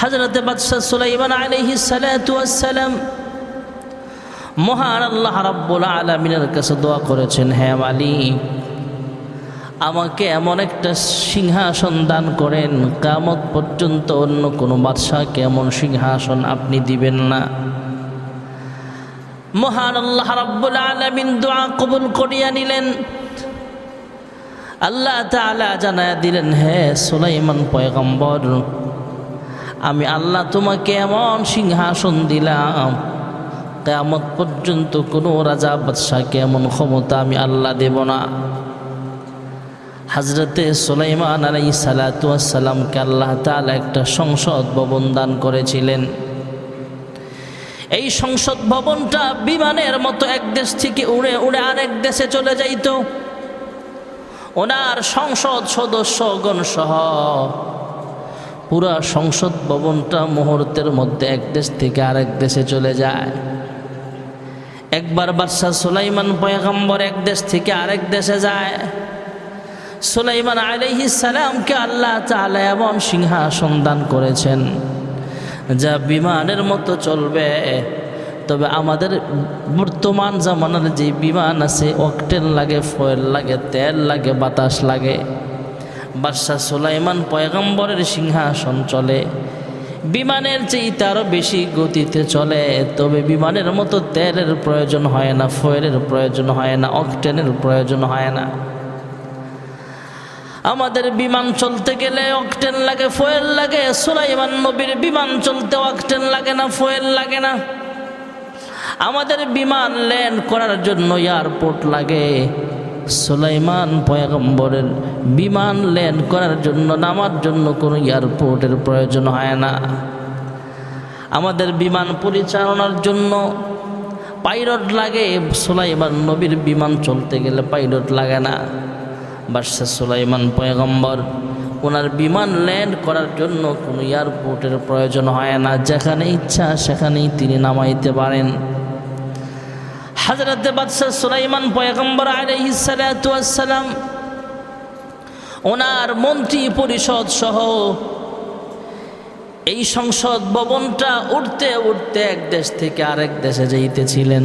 হজরত বাদশাহ সুলাইমান আলহি সালাম মহান আল্লাহ রাব্বুল আলমিনের কাছে দোয়া করেছেন হ্যাঁ মালিক আমাকে এমন একটা সিংহাসন দান করেন কামত পর্যন্ত অন্য কোনো বাদশাহকে এমন সিংহাসন আপনি দিবেন না। মহান আল্লাহ রাব্বুল আলামিন দোয়া কবুল করিয়া নিলেন। আল্লাহ তাআলা জানায়া দিলেন, হে সুলাইমান পয়গম্বর আমি আল্লাহ তোমাকে এমন সিংহাসন দিলাম। কেয়ামত পর্যন্ত কোনো রাজা বাদশাহকে এমন ক্ষমতা আমি আল্লাহ দেব না। হজরতে সুলাইমান আলাই সালাতামকে আল্লাহ তালা একটা সংসদ ভবন দান করেছিলেন। এই সংসদ ভবনটা বিমানের মতো এক দেশ থেকে উড়ে উড়ে আরেক দেশে চলে যাইত। ওনার সংসদ সদস্যগণ সহ পুরা সংসদ ভবনটা মুহূর্তের মধ্যে এক দেশ থেকে আরেক দেশে চলে যায়। একবার বাদশাহ সুলাইমান পয়গম্বর এক দেশ থেকে আরেক দেশে যায়। সুলাইমান আলহি সালামকে আল্লাহ তালা এমন সিংহাসন দান করেছেন, যা বিমানের মতো চলবে। তবে আমাদের বর্তমান জামানার যে বিমান আছে অকটেন লাগে, ফয়েল লাগে, তেল লাগে, বাতাস লাগে। বাদশাহ সুলাইমান পয়গম্বরের সিংহাসন চলে। বিমানের চেয়ে আরও বেশি গতিতে চলে। তবে বিমানের মতো তেলের প্রয়োজন হয় না, ফয়েলের প্রয়োজন হয় না, অকটেনের প্রয়োজন হয় না। আমাদের বিমান চলতে গেলে অকটেন লাগে, ফয়েল লাগে। সুলাইমান নবীর বিমান চলতে অকটেন লাগে না, ফয়েল লাগে না। আমাদের বিমান ল্যান্ড করার জন্য এয়ারপোর্ট লাগে। সুলাইমান পয়গম্বরের বিমান ল্যান্ড করার জন্য, নামার জন্য কোনো এয়ারপোর্টের প্রয়োজন হয় না। আমাদের বিমান পরিচালনার জন্য পাইলট লাগে, সুলাইমান নবীর বিমান চলতে গেলে পাইলট লাগে না। বাদশাহ সুলাইমান পয়গম্বর, ওনার বিমান ল্যান্ড করার জন্য কোনো এয়ারপোর্টের প্রয়োজন হয় না। যেখানে ইচ্ছা সেখানেই তিনি নামাইতে পারেন। হাজরত বাদশাহ সুলাইমান পয়গম্বর আলহিসালাম ওনার মন্ত্রী পরিষদ সহ এই সংসদ ভবনটা উঠতে উঠতে এক দেশ থেকে আরেক দেশে যাইতেছিলেন।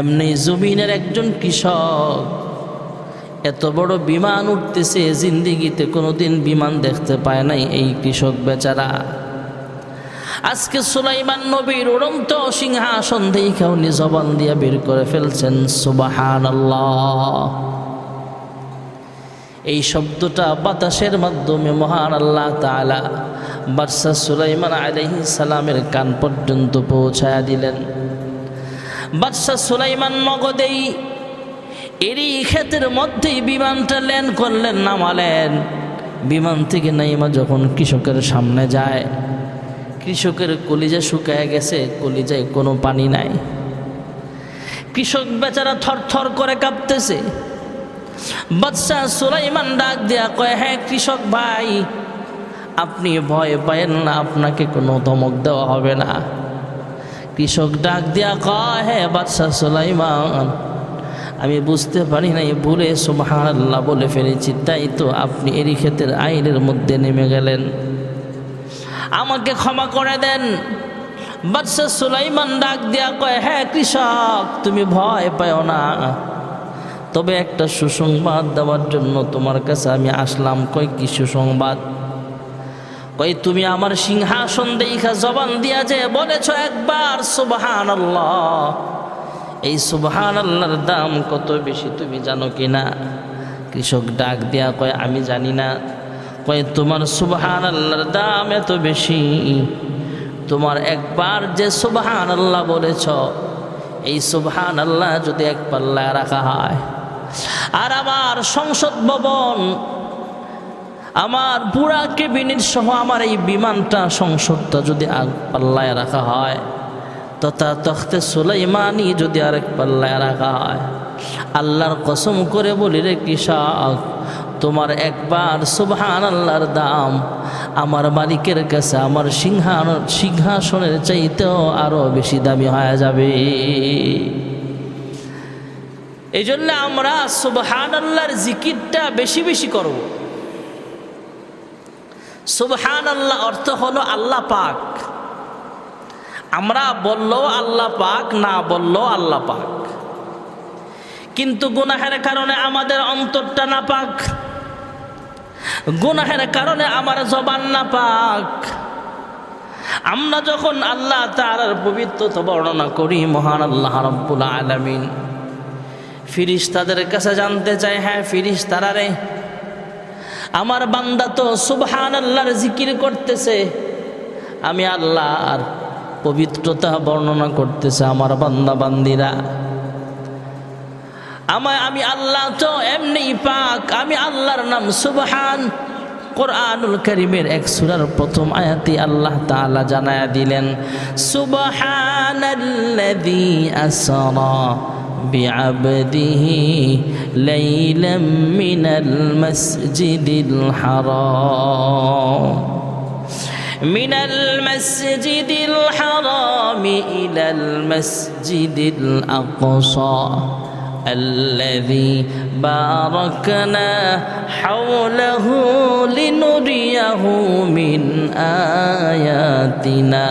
এমনি জমিনের একজন কৃষক এত বড় বিমান উঠতেছে, জিন্দিগিতে কোনোদিন বিমান দেখতে পায় নাই এই কৃষক বেচারা। আজকে সুলাইমান নবীর উড়ন্ত সিংহাসন দেখে উনি জবান দিয়ে বের করে ফেলছেন সুবাহান এই শব্দটা বাতাসের মাধ্যমে মহান আল্লাহ তালা বাদশাহ সুলাইমান আলহি সালামের কান পর্যন্ত পৌঁছায়া দিলেন। বাদশাহ সুলাইমান নগদেই এরই ক্ষেতের মধ্যেই বিমানটা ল্যান্ড করলেন, নামালেন। বিমান থেকে নাইমা যখন কৃষকের সামনে যায় কৃষকের কলিজা শুকায় গেছে, কলিজায় কোনো পানি নাই। কৃষক বেচারা থর থর করে কাঁপতেছে। বাদশাহ সুলাইমান ডাক দেয়া কয় হ্যাঁ কৃষক ভাই, আপনি ভয় পায়েন না, আপনাকে কোনো ধমক দেওয়া হবে না। কৃষক ডাক দেয়া কয় হ্যাঁ বাদশাহ সুলাইমান, আমি বুঝতে পারি নাই, ভুলে সুবাহান আল্লাহ বলে ফেলেছি, তাই তো আপনি এরই ক্ষেতের আইনের মধ্যে নেমে গেলেন। আমাকে ক্ষমা করে দেন। বাদশাহ সুলাইমান ডাক দিয়া কয় হ্যাঁ কৃষক, তুমি ভয় পাও না। তবে একটা সুসংবাদ দেওয়ার জন্য তোমার কাছে আমি আসলাম। কয় কি সুসংবাদ? কই তুমি আমার সিংহাসন দেখা জবান দিয়া যে বলেছ একবার সুবহান আল্লাহ এই সুবহান আল্লাহর দাম কত বেশি তুমি জানো কি না কৃষক ডাক দেয়া কয়, আমি জানি না। কয়, তোমার সুবহান আল্লাহর দাম এত বেশি? তোমার একবার যে সুবহান আল্লাহ বলেছ, এই সুবহান আল্লাহ যদি এক পাল্লায় রাখা হয়। আর আমার সংসদ ভবন, আমার পুরা কেবিনেট সহ আমার এই বিমানটা সংসদটা যদি আগ পাল্লায় রাখা হয় তথা তখতে সুলাইমানি যদি আরেক পাল্লায় রাখা হয়। আল্লাহর কসম করে বলি রে কৃষক তোমার একবার সুবহান আল্লাহর দাম আমার মালিকের কাছে আমার সিংহান সিংহাসনের চাইতেও আরও বেশি দামি হয়ে যাবে। এই জন্য আমরা সুবহান আল্লাহর জিকিরটা বেশি বেশি করব। সুবহান আল্লাহ অর্থ হলো আল্লাহ পাক। আমরা বললেও আল্লাহ পাক, না বললেও আল্লাহ পাক। কিন্তু গুনাহের কারণে আমাদের অন্তরটা না পাক গুনাহের কারণে আমার জবান না পাক। আমরা যখন আল্লাহ তার পবিত্রতা বর্ণনা করি, মহান আল্লাহ রব্বুল আলমিন ফিরিস তাদের কাছে জানতে চাই হ্যাঁ ফিরিস তারারে আমার বান্দা তো সুবহান আল্লাহর জিকির করতেছে। আমি আল্লাহর পবিত্রতা বর্ণনা করতেছে, আমার বান্দা বান্দিরা আমায় আমি আল্লাহ তো এমনি পাক আমি আল্লাহর নাম সুবহান কোরআনুল করিমের এক সুরার প্রথম আয়াতি আল্লাহ তাআলা জানায়া দিলেন সুবহানাল্লাযী আসরা بعبده ليلا من المسجد الحرام من المسجد الحرام إلى المسجد الأقصى الذي باركنا حوله لنريه من آياتنا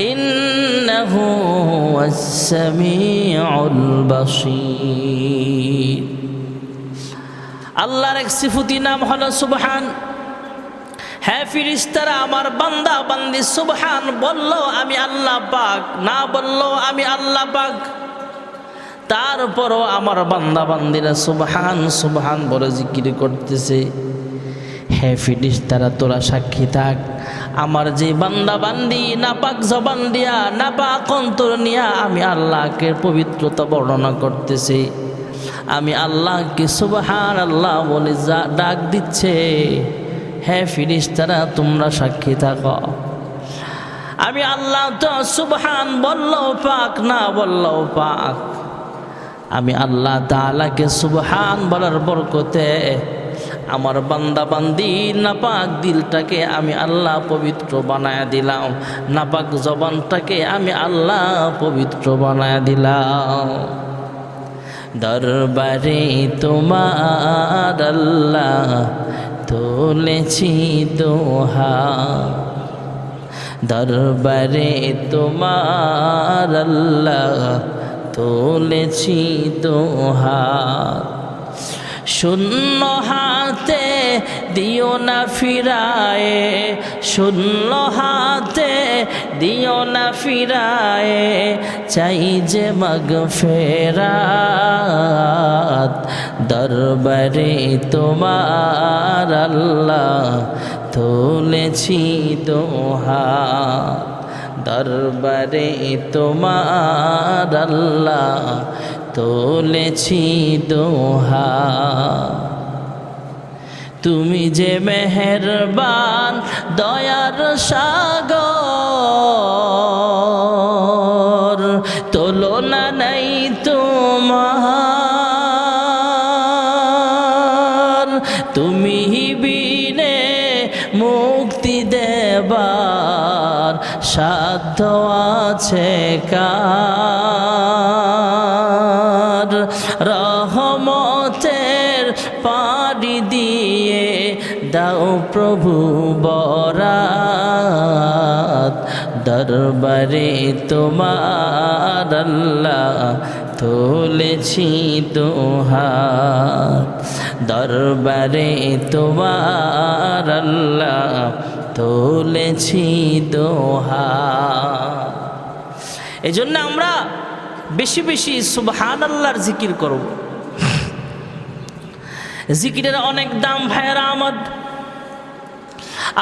إنه هو السميع البصير আল্লাহর এক সিফুতি নাম হলো সুবহান হ্যাঁ ফিরিস্তারা আমার বান্দা বান্দি সুবহান বলল আমি আল্লাহ পাক না বলল আমি আল্লাহ পাক তারপরও আমার বান্দা বান্দিরা সুবহান সুবহান বলে জিকির করতেছে। হ্যাঁ ফিরিস, তারা তোরা সাক্ষী থাক। আমার যে বান্দা বান্দি, নাপাক জবান দিয়া, নাপাক অন্তর নিয়া আমি আল্লাহকে পবিত্রতা বর্ণনা করতেছি। আমি আল্লাহকে সুবহান আল্লাহ বলে যা ডাক দিচ্ছে। হ্যাঁ ফিরিস, তারা তোমরা সাক্ষী থাকো। আমি আল্লাহ তো সুবহান বললেও পাক, না বললেও পাক। আমি আল্লাহ তালাকে সুবহান বলার বরকতে আমার বান্দা বান্দি নাপাক দিলটাকে আমি আল্লাহ পবিত্র বানায় দিলাম। নাপাক জবানটাকে আমি আল্লাহ পবিত্র বানায় দিলাম। দরবারে তোমার আল্লাহ তুলেছি দোহা। দরবারে তোমার আল্লাহ তুলেছি দোহা। শূন্য হাতে দিও না ফিরায়ে, শূন্য হাতে দিও না ফিরায়ে, চাই যে মগ ফেরাত। দরবারে তোমার আল্লাহ তুলেছি দোহা। দরবারে তোমার আল্লাহ তুলেছি দোহা। তুমি যে মেহেরবান দয়ার সাগর আছে কার রহমতের পাড়ি দিয়ে দাও প্রভু বরাত। দরবারে তোমার আল্লাহ তুলেছি দোহাত। দরবারে তোমার আল্লাহ তুলেছি দোহা এই জন্য আমরা বেশি বেশি সুবহান আল্লাহর জিকির করব। জিকিরের অনেক দাম ভাইয়েরা আমদ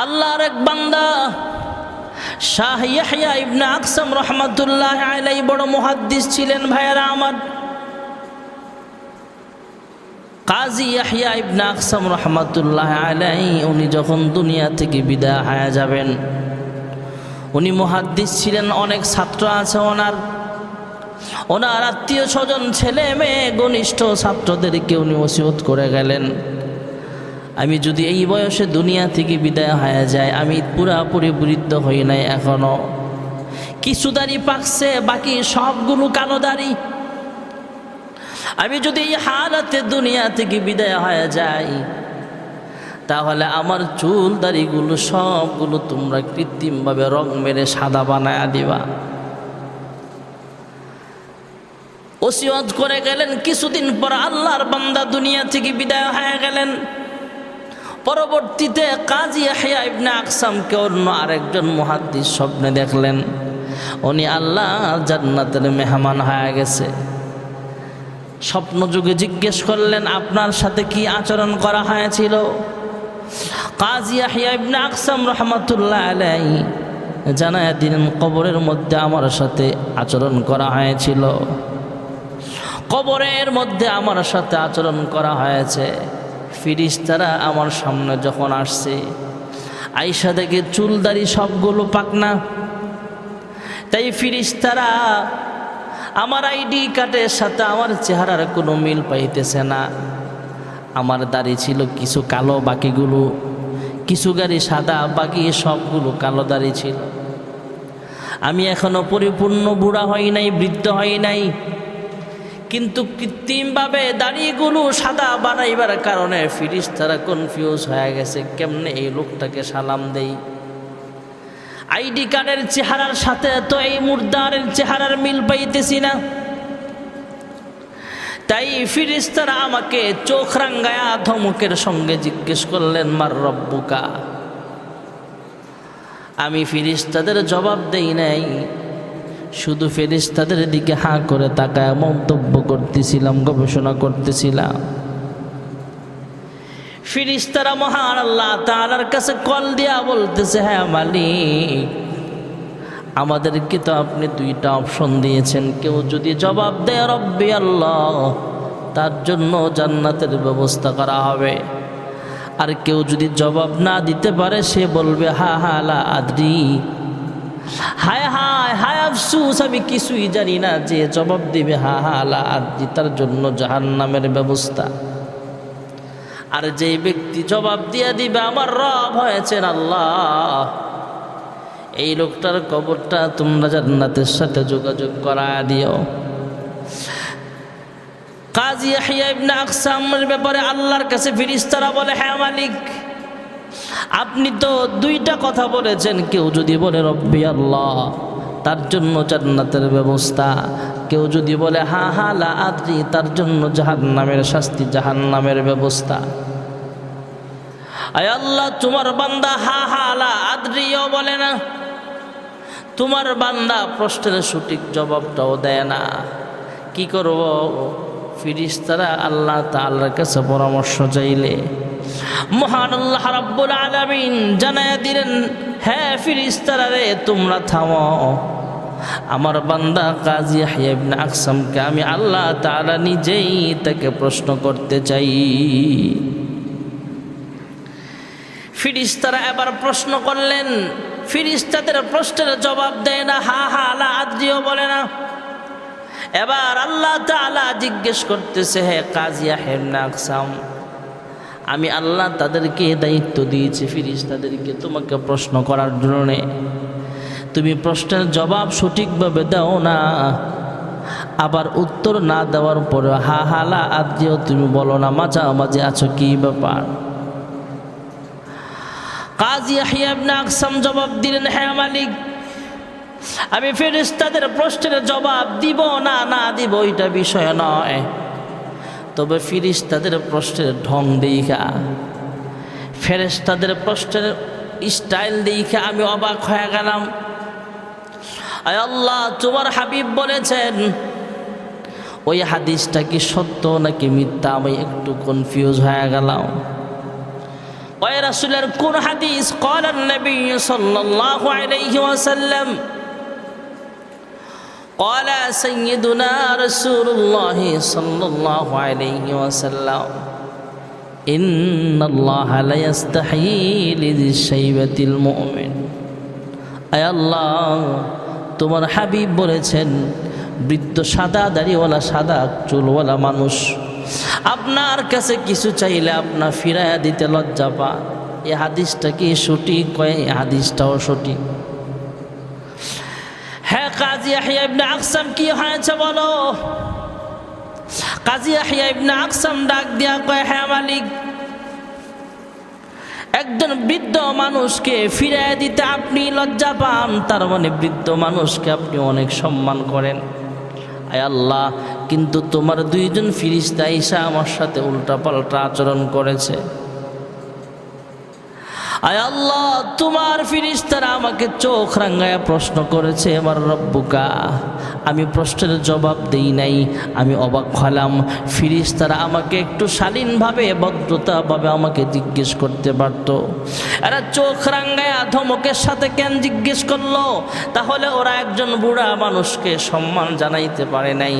আল্লাহর এক বান্দা, শাহ ইয়াহইয়া ইবনে আকসাম রহমতুল্লাহ আলাই বড় মুহাদ্দিস ছিলেন ভাইয়েরা আমার। কাজী ইয়াহিয়া ইবনে আকসাম রহমতুল্লাহ আলাই উনি যখন দুনিয়া থেকে বিদায় হয়ে যাবেন উনি মুহাদ্দিস ছিলেন, অনেক ছাত্র আছে ওনার। ওনার আত্মীয় স্বজন, ছেলে মেয়ে, ঘনিষ্ঠ ছাত্রদেরকে উনি ওসিয়ত করে গেলেন। আমি যদি এই বয়সে দুনিয়া থেকে বিদায় হয়ে যায় আমি পুরাপুরি বৃদ্ধ হই নাই এখনও। কিছু দাড়ি পাকছে, বাকি সবগুলো কালো দাড়ি। আমি যদি এই হালাতে দুনিয়া থেকে বিদায় হয়ে যাই তাহলে আমার চুল দাড়িগুলো সবগুলো তোমরা কৃত্রিমভাবে রং মেরে সাদা বানায় দিবা। ওসিয়ত করে গেলেন, কিছুদিন পর আল্লাহর বান্দা দুনিয়া থেকে বিদায় হয়ে গেলেন। পরবর্তীতে কাজী হাইয়া ইবনে আকসামকে অন্য আরেকজন মহাদ্দিস স্বপ্নে দেখলেন। উনি আল্লাহ জান্নাতের মেহমান হয়ে গেছে। স্বপ্ন যুগে জিজ্ঞেস করলেন, আপনার সাথে কি আচরণ করা হয়েছিল? কাজী আহিয়া ইবনে আকসাম রহমতুল্লাহ আলাই জানায় দিলেন, কবরের মধ্যে আমার সাথে আচরণ করা হয়েছিল। কবরের মধ্যে আমার সাথে আচরণ করা হয়েছে। ফিরিস্তারা আমার সামনে যখন আসছে আইসা দেখে চুলদারি সবগুলো পাকনা তাই ফিরিস্তারা আমার আইডি কার্ডের সাথে আমার চেহারার কোনো মিল পাইতেছে না। আমার দাড়ি ছিল কিছু কালো বাকিগুলো। কিছু গাড়ি সাদা, বাকি সবগুলো কালো দাড়ি ছিল। আমি এখনও পরিপূর্ণ বুড়া হই নাই, বৃদ্ধ হই নাই। কিন্তু কৃত্রিমভাবে দাড়িগুলো সাদা বানাইবার কারণে ফিরিস তারা কনফিউজ হয়ে গেছে, কেমনে এই লোকটাকে সালাম দেই? আইডি কার্ডের চেহারার সাথে তো এই মুর্দারের চেহারার মিল পাইতেছি না। তাই ফিরিস্তারা আমাকে চোখ রাঙ্গায়া ধমকের সঙ্গে জিজ্ঞেস করলেন, মার রব্বুকা? আমি ফিরিস্তাদের জবাব দেই নাই। শুধু ফেরিস্তাদের দিকে হাঁ করে তাকায় মন্তব্য করতেছিলাম, গবেষণা করতেছিলাম। ফিরিস্তারা মহান আল্লাহ তালার কাছে কল দিয়া বলতেছে হ্যাঁ মালিক আমাদেরকে তো আপনি দুইটা অপশন দিয়েছেন। কেউ যদি জবাব দেয়, রব্বি আল্লাহ তার জন্য জান্নাতের ব্যবস্থা করা হবে। আর কেউ যদি জবাব না দিতে পারে, সে বলবে, হা হা, লা আদ্রি। হায় হায় হায়, আফসুস, আমি কিছুই জানি না যে জবাব দিবে, হা হা, লা আদ্রি তার জন্য জাহান নামের ব্যবস্থা। আর যেই ব্যক্তি জবাব দিয়ে দিবে, আমার রব হয়েছেন আল্লাহ এই লোকটার কবরটা তোমরা জান্নাতের সাথে যোগাযোগ করা দিও। কাজী আকসামের ব্যাপারে আল্লাহর কাছে ফিরিস্তারা বলে হ্যাঁ মালিক, আপনি তো দুইটা কথা বলেছেন। কেউ যদি বলে, রব্বি আল্লাহ তার জন্য জান্নাতের ব্যবস্থা। কেউ যদি বলে হা হা লা আদ্রি তার জন্য জাহান্নামের শাস্তি, জাহান্নামের ব্যবস্থা। আয় আল্লাহ, তোমার বান্দা হা হা লা আদ্রিও বলে না। তোমার বান্দা প্রশ্নের সঠিক জবাবটাও দেয় না। কি করব? ফিরিস্তারা আল্লাহ তাল্লার কাছে পরামর্শ চাইলে মহান আল্লাহ রাব্বুল আলামিন জানায় দিলেন হ্যাঁ ফিরিস্তারা রে, তোমরা থামো। আমার বান্দা কাজী হাইবনা আকসামকে আমি আল্লাহ তাআলা নিজেই তাকে প্রশ্ন করতে চাই। ফিরিস্তারা এবার প্রশ্ন করলেন ফিরিস্তাদের প্রশ্নের জবাব দেয় না, হা হা আলা আদ্রিও বলে না। এবার আল্লাহ তালা জিজ্ঞেস করতেছে, হে কাজিয়া হেমনা আমি আল্লাহ তাদেরকে দায়িত্ব দিয়েছি ফিরিস তাদেরকে তোমাকে প্রশ্ন করার জন্য। তুমি প্রশ্নের জবাব সঠিকভাবে দাও না, আবার উত্তর না দেওয়ার পরে, হা হালা আদ্রিও, তুমি বলো না, মাঝামাঝি আছো, কি ব্যাপার? কাজী আহিয়াবনা আকসাম জবাব দিলেন হ্যাঁ মালিক, আমি ফেরিস্তাদের প্রশ্নের জবাব দিব না না দিব ওইটা বিষয় নয়। তবে ফিরিস্তাদের প্রশ্নের ঢং দেখা ফেরেস্তাদের প্রশ্নের স্টাইল দেখে আমি অবাক হয়ে গেলাম। আল্লাহ, তোমার হাবিব বলেছেন, ওই হাদিসটা কি সত্য নাকি মিথ্যা আমি একটু কনফিউজ হয়ে গেলাম। রাসুলের কোন হাদিস قال النبي صلى الله عليه وسلم قال سيدنا رسول الله صلى الله عليه وسلم إن الله لا يستحيي لذي الشيبة المؤمن أي الله তোমার হাবিব বলেছেন বৃদ্ধ সাদা দাড়িওয়ালা সাদা চুলওয়ালা মানুষ আপনার কাছে কিছু চাইলে আপনার ফিরাইয়া দিতে লজ্জা পা এ হাদিসটা কি সঠিক? কয়, এ হাদিসটাও সঠিক। হ্যাঁ কাজী আহিয়া ইবনে আকসাম কি হয়েছে বলো? কাজী আহিয়া ইবনে আকসাম ডাক দিয়া কয় হ্যাঁ মালিক। একজন বৃদ্ধ মানুষকে ফিরিয়ে দিতে আপনি লজ্জা পান, তার মানে বৃদ্ধ মানুষকে আপনি অনেক সম্মান করেন। আয় আল্লাহ, কিন্তু তোমার দুইজন ফিরিস্তা ঈশা আমার সাথে উল্টাপাল্টা আচরণ করেছে। আয় আল্লাহ, তোমার ফিরিস্তারা আমাকে চোখ রাঙ্গায় প্রশ্ন করেছে, আমার রব্বুকা, আমি প্রশ্নের জবাব দেই নাই, আমি অবাক হলাম। ফিরিস্তারা আমাকে একটু শালীনভাবে, ভদ্রতাভাবে আমাকে জিজ্ঞেস করতে পারত। এরা চোখ রাঙ্গায় ধমকের সাথে কেন জিজ্ঞেস করল? তাহলে ওরা একজন বুড়া মানুষকে সম্মান জানাইতে পারে নাই।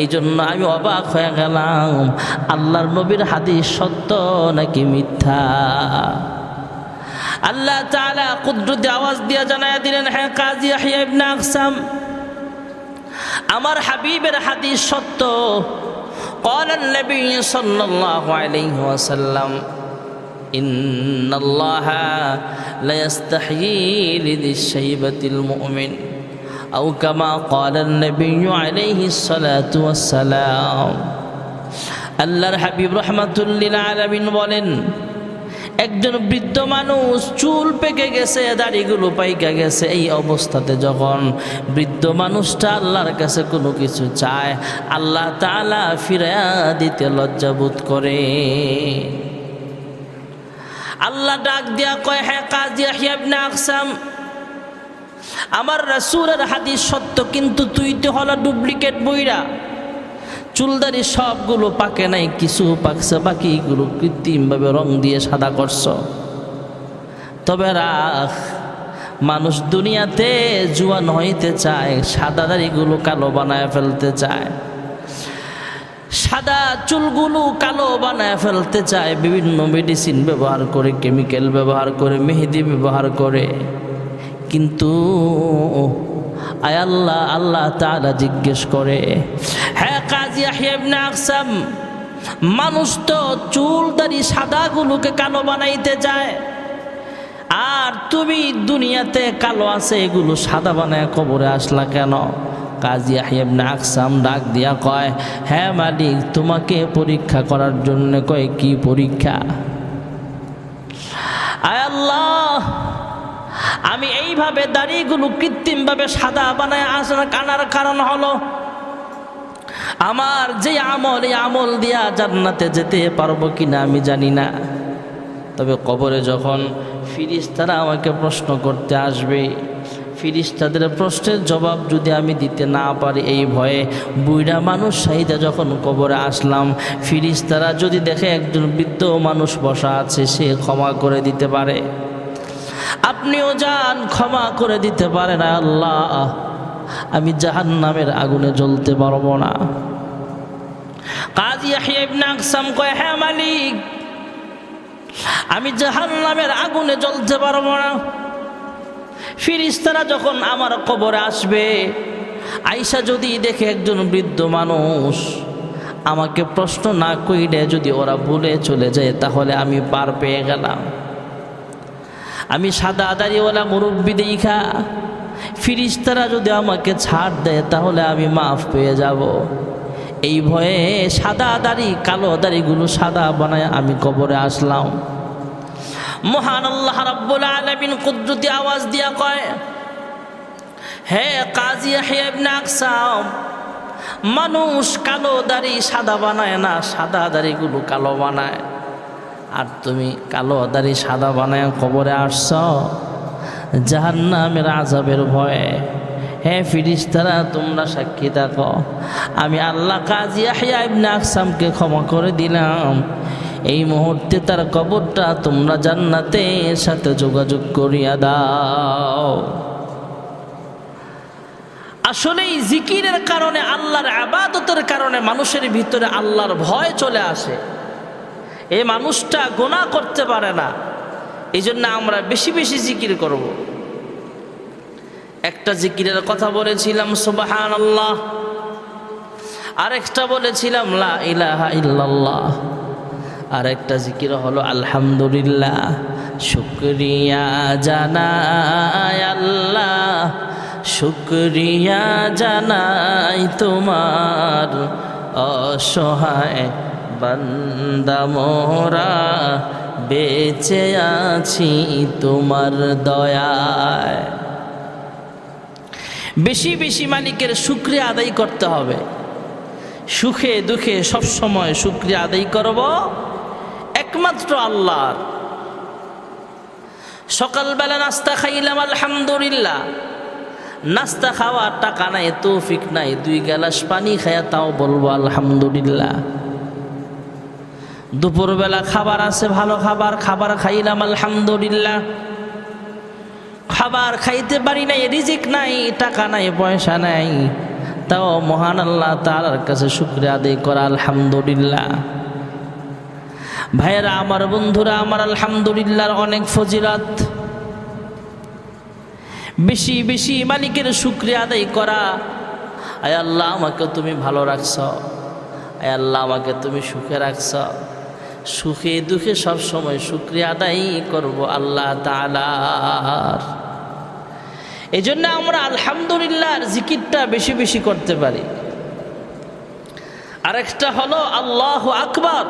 এই জন্য আমি অবাক হয়ে গেলাম। আল্লাহর নবীর হাদিস সত্য নাকি মিথ্যা? আল্লাহ তাআলা কুদরতে আওয়াজ দিয়ে জানায় দিলেন হ্যাঁ কাজী ইয়াহইয়া ইবনে আকসাম আমার হাবিবের হাদিস সত্য قال النبي صلى الله عليه وسلم إن الله لا يستحيي لذي الشيبة المؤمن أو كما قال النبي عليه الصلاة والسلام আল্লাহর হাবিব রহমাতুল্লিল আলমিন বলেন একজন বৃদ্ধ মানুষ চুল পেকে গেছে, দাড়িগুলো পাইকা গেছে। এই অবস্থাতে যখন বৃদ্ধ মানুষটা আল্লাহর কাছে কোনো কিছু চায়, আল্লাহ তালা ফিরা দিতে লজ্জাবোধ করে। আল্লাহ ডাক দিয়া কয় হ্যাঁ কাজিয়া হিয়াবনে আকসাম, আমার রাসূলের হাদিস সত্য, কিন্তু তুই তো হলো ডুপ্লিকেট বইরা। চুলদারি সবগুলো পাকে নাই, কিছু পাকছে, বাকিগুলো কৃত্রিমভাবে রং দিয়ে সাদা করছ। তবে রাখ, মানুষ দুনিয়াতে জুয়ান হইতে চায়, সাদা দাড়িগুলো কালো বানায় ফেলতে চায়। সাদা চুলগুলো কালো বানায় ফেলতে চায়, বিভিন্ন মেডিসিন ব্যবহার করে কেমিক্যাল ব্যবহার করে, মেহেদি ব্যবহার করে। কিন্তু, আয় আল্লাহ আল্লাহ তারা জিজ্ঞেস করে হ্যাঁ কাজী ইবনে আকসাম, মানুষ তো চুল দাড়ি সাদাগুলোকে কালো বানাইতে যায় আর তুমি দুনিয়াতে কালো আছে, এগুলো সাদা বানায় কবরে আসলা কেন? কাজী ইবনে আকসাম ডাক দিয়া কয় হ্যাঁ মালিক, তোমাকে পরীক্ষা করার জন্য কয়, কি পরীক্ষা? আয় আল্লাহ, আমি এইভাবে দাড়িগুলো কৃত্রিমভাবে সাদা বানায় আসার কানার কারণ হলো আমার যে আমল, এই আমল দিয়া জান্নাতে যেতে পারব কিনা আমি জানি না। তবে কবরে যখন ফিরিস্তারা আমাকে প্রশ্ন করতে আসবে, ফিরিস্তাদের প্রশ্নের জবাব যদি আমি দিতে না পারি, এই ভয়ে বুইড়া মানুষ সাহিদা যখন কবরে আসলাম, ফিরিস্তারা যদি দেখে একজন বৃদ্ধ মানুষ বসা আছে, সে ক্ষমা করে দিতে পারে। আপনিও যান, ক্ষমা করে দিতে পারেন আল্লাহ। আমি জাহান নামের আগুনে জ্বলতে পারব না। কাজী হ্যাঁ মালিক, আমি জাহান নামের আগুনে জ্বলতে পারব না। ফিরিস্তারা যখন আমার কবরে আসবে আইসা যদি দেখে একজন বৃদ্ধ মানুষ আমাকে প্রশ্ন না কইলে যদি ওরা ভুলে চলে যায়, তাহলে আমি পার পেয়ে গেলাম। আমি সাদা দাড়িওয়ালা মুরব্বী দেখা ফিরিস্তারা যদি আমাকে ছাড় দেয়, তাহলে আমি মাফ পেয়ে যাব। এই ভয়ে সাদা দাড়ি, কালো দাড়িগুলো সাদা বানায় আমি কবরে আসলাম। মহান আল্লাহ রাব্বুল আলামিন কুদরতি আওয়াজ দিয়া কয়, হে কাজী ইবনে আকসাম, মানুষ কালো দাড়ি সাদা বানায় না, সাদা দাড়িগুলো কালো বানায়। আর তুমি কালো দাড়ি সাদা বানায় কবরে আসছ? জাহান্নামের আজাবের ভয়ে। হ্যাঁ ফিরিস্তারা, তোমরা সাক্ষী থাকো। আমি আল্লাহ কাজী ইয়াহইয়া ইবনে আকসামকে ক্ষমা করে দিলাম। এই মুহূর্তে তার কবরটা তোমরা জান্নাতের সাথে যোগাযোগ করিয়া দাও। আসলে এই জিকিরের কারণে, আল্লাহর আবাদতের কারণে মানুষের ভিতরে আল্লাহর ভয় চলে আসে। এই মানুষটা গোনা করতে পারে না। এই জন্য আমরা বেশি বেশি জিকির করব। একটা জিকিরের কথা বলেছিলাম সুবাহান আল্লাহ আরেকটা বলেছিলাম, লা ইলাহা ইল্লাল্লাহ। আরেকটা জিকির হলো, আলহামদুলিল্লাহ। শুক্রিয়া জানাই আল্লাহ। শুক্রিয়া জানাই তোমার অসহায় বান্দা মোরা। বেঁচে আছি তোমার দয়ায়। বেশি বেশি মালিকের শুক্রিয়া আদায় করতে হবে। সুখে দুঃখে সবসময় শুক্রিয়া আদায় করব। একমাত্র আল্লাহর। সকালবেলা নাস্তা খাইলাম, আলহামদুলিল্লাহ। নাস্তা খাওয়ার টাকা নাই, তৌফিক নাই। দুই গ্লাস পানি খায়া তাও বলব আলহামদুলিল্লাহ। দুপুরবেলা খাবার আছে, ভালো খাবার খাবার খাইলাম, আলহামদুলিল্লাহ। খাবার খাইতে পারি নাই, রিজিক নাই, টাকা নাই, পয়সা নাই। তাও মহান আল্লাহ তালার কাছে শুক্রিয়া আদায় করা, আলহামদুলিল্লাহ। ভাইয়েরা, আমার বন্ধুরা, আমার আলহামদুলিল্লাহর অনেক ফজিলত। বেশি বেশি মালিকের শুক্রিয়া আদায় করা। আয় আল্লাহ, আমাকে তুমি ভালো রাখছ। আয় আল্লাহ, আমাকে তুমি সুখে রাখছ। সুখে দুঃখে সব সময় শুক্রিয়া আদায় করব আল্লাহ তালার এই জন্য আমরা আলহামদুলিল্লাহর জিকিরটা বেশি বেশি করতে পারি। আরেকটা হলো আল্লাহ আকবর।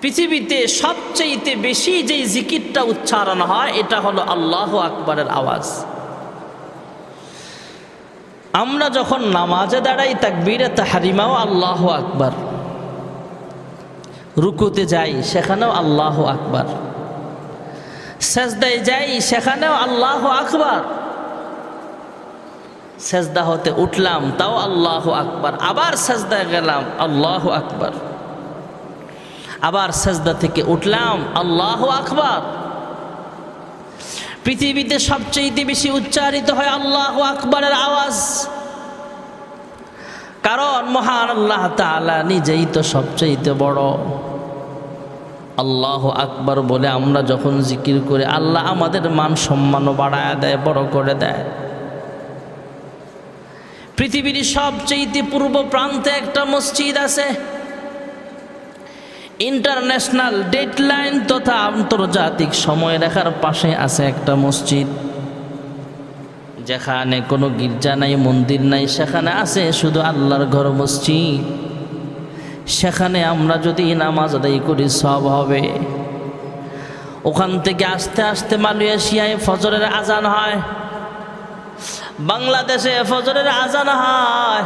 পৃথিবীতে সবচেয়ে বেশি যে জিকিরটা উচ্চারণ হয়, এটা হলো আল্লাহ আকবরের আওয়াজ। আমরা যখন নামাজে দাঁড়াই, তাকবীরে তাহারিমাও আল্লাহ আকবার। রুকুতে যাই, সেখানেও আল্লাহ আকবার। সেজদায় যাই, সেখানেও আল্লাহ আকবার। সেজদা হতে উঠলাম, তাও আল্লাহ আকবার। আবার সেজদায় গেলাম, আল্লাহ আকবার। আবার সেজদা থেকে উঠলাম, আল্লাহ আকবার। পৃথিবীতে সবচেয়ে বেশি উচ্চারিত হয় আল্লাহ আকবরের আওয়াজ। কারণ মহান আল্লাহ তালা নিজেই তো সবচেয়ে বড়। আল্লাহ আকবার বলে আমরা যখন জিকির করি, আল্লাহ আমাদের মান সম্মানও বাড়ায় দেয়, বড় করে দেয়। পৃথিবীর সবচেয়ে পূর্ব প্রান্তে একটা মসজিদ আছে। ইন্টারন্যাশনাল ডেডলাইন তথা আন্তর্জাতিক সময় রেখার পাশে আছে একটা মসজিদ। যেখানে কোনো গির্জা নাই, মন্দির নাই, সেখানে আছে শুধু আল্লাহর ঘর মসজিদ। সেখানে আমরা যদি নামাজ আদায় করি, সব হবে। ওখান থেকে আস্তে আস্তে মালয়েশিয়ায় ফজরের আজান হয়। বাংলাদেশে ফজরের আজান হয়।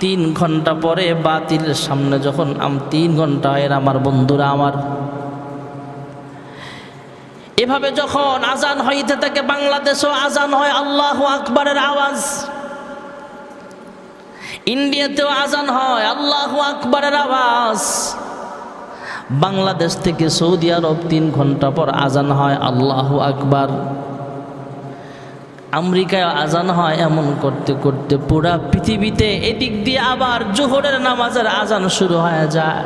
তিন ঘণ্টা পরে বাতিলের সামনে যখন আম তিন ঘণ্টা এর আমার বন্ধুরা আমার। এভাবে যখন আজান হইতে থাকে বাংলাদেশও আজান হয়, আল্লাহ আকবরের আওয়াজ। ইন্ডিয়াতেও আজান হয়, আল্লাহ আকবরের আওয়াজ। বাংলাদেশ থেকে সৌদি আরব তিন ঘণ্টা পর আজান হয়, আল্লাহ আকবার। আমেরিকায় আজান হয়, এমন করতে করতে পুরা পৃথিবীতে এদিক দিয়ে আবার জোহরের নামাজের আজান শুরু হয়ে যায়।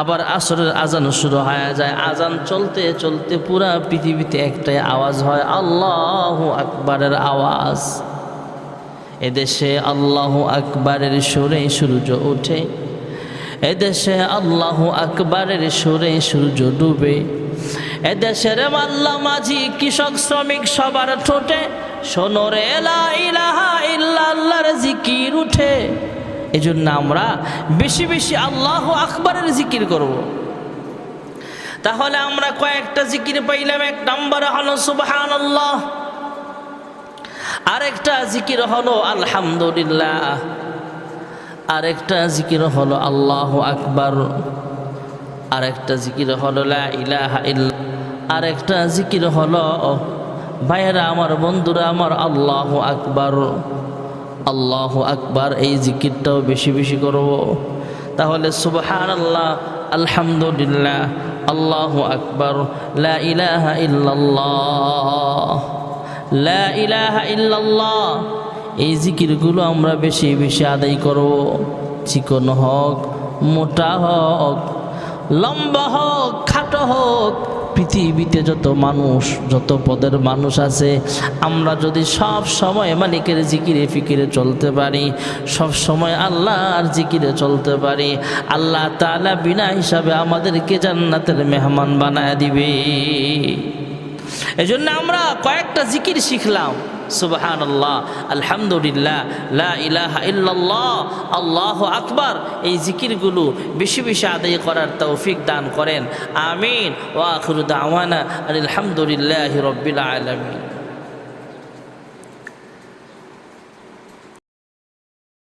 আবার আসরের আজান শুরু হয়ে যায়। আজান চলতে চলতে পুরা পৃথিবীতে একটাই আওয়াজ হয়, আল্লাহ আকবরের আওয়াজ। এদেশে আল্লাহ আকবরের সুরে সূর্য ওঠে। এদেশে আল্লাহ আকবরের সুরে সূর্য ডুবে। এদেশের মাল্লা মাঝি কৃষক শ্রমিক সবার ঠোঁটে সোনরে ইলাহা ইল্লাল্লাহর জিকির উঠে। এই জন্য আমরা বেশি বেশি আল্লাহ আকবরের জিকির করব। তাহলে আমরা কয়েকটা জিকির পাইলাম, এক নম্বর হলো সুবহান আল্লাহ আরেকটা জিকির হলো আলহামদুলিল্লাহ, আরেকটা জিকির হলো আল্লাহ আকবর, আরেকটা জিকির হলো ইলাহা ইল্লা, আরেকটা জিকির হলো, ভাইয়েরা আমার বন্ধুরা আমার আল্লাহ আকবর আল্লাহ আকবার, এই জিকিরটাও বেশি বেশি করব। তাহলে সুবহান আল্লাহ আলহামদুলিল্লাহ, আল্লাহ আকবর ইলাহা ইল্লাল্লাহ, লা এই জিকিরগুলো আমরা বেশি বেশি আদায় করব। চিকন হোক, মোটা হোক, লম্বা হোক, খাটো হোক পৃথিবীতে যত মানুষ, যত পদের মানুষ আছে, আমরা যদি সব সময় মালিকের জিকিরে, ফিকিরে চলতে পারি, সব সময় আল্লাহর জিকিরে চলতে পারি, আল্লাহ তালা বিনা হিসাবে আমাদেরকে জান্নাতের মেহমান বানায় দিবে। এই আমরা কয়েকটা জিকির শিখলাম। সুবাহান আল্লাহ আলহামদুলিল্লাহ, লা ইলাহা ইল্লাল্লাহ, আল্লাহ আকবার। এই জিকিরগুলো বেশি বেশি আদায় করার তৌফিক দান করেন। আমিন। ওয়া আখিরু দাওয়ানা আলহামদুলিল্লাহি রব্বিল আলামিন।